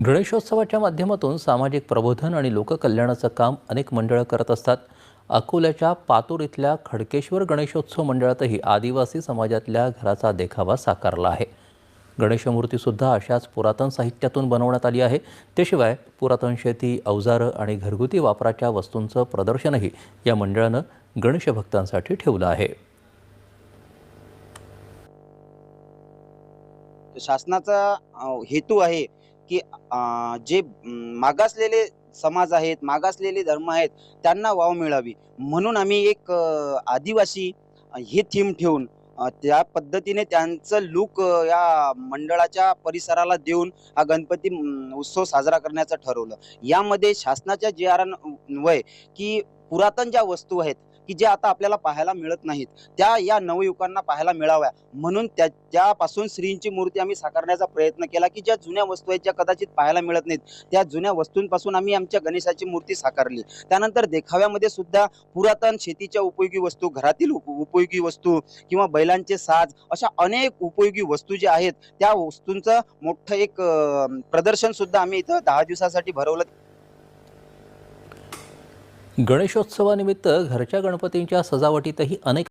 गणेशोत्सवाच्या माध्यमातून सामाजिक प्रबोधन आणि लोककल्याणाचं काम अनेक मंडळं करत असतात. अकोल्याच्या पातूर इथल्या खडकेश्वर गणेशोत्सव मंडळातही आदिवासी समाजातल्या घराचा देखावा साकारला आहे. गणेशमूर्तीसुद्धा अशाच पुरातन साहित्यातून बनवण्यात आली आहे. त्याशिवाय पुरातन शेती अवजारं आणि घरगुती वापराच्या वस्तूंचं प्रदर्शनही या मंडळानं गणेशभक्तांसाठी ठेवलं आहे. शासनाचा हेतू आहे की जे मागासलेले समाज आहेत मागासलेले धर्म आहेत त्यांना वाव मिळावी. म्हणून आम्ही एक आदिवासी ही थीम ठेवून त्या पद्धतीने त्यांचं लूक या मंडळाच्या परिसराला देऊन हा गणपती उत्सव साजरा करण्याचं ठरवलं. यामध्ये शासनाच्या जे आर वय की पुरातन ज्या वस्तू आहेत की जे आता आपल्याला पाहायला मिळत नाहीत त्या या नवयुवकांना पाहायला मिळाव्या. म्हणून त्या त्यापासून श्रींची मूर्ती आम्ही साकारण्याचा प्रयत्न केला की ज्या जुन्या वस्तू आहेत ज्या कदाचित पाहायला मिळत नाहीत त्या जुन्या वस्तूंपासून आम्ही आमच्या गणेशाची मूर्ती साकारली. त्यानंतर देखाव्यामध्ये सुद्धा पुरातन शेतीच्या उपयोगी वस्तू घरातील उप- उपयोगी वस्तू किंवा बैलांचे साज अशा अनेक उपयोगी वस्तू ज्या आहेत त्या वस्तूंचं मोठं एक प्रदर्शन सुद्धा आम्ही इथं दहा दिवसासाठी भरवलं. गणेशोत्सवानिमित्त घरच्या गणपतींच्या सजावटीतही अनेक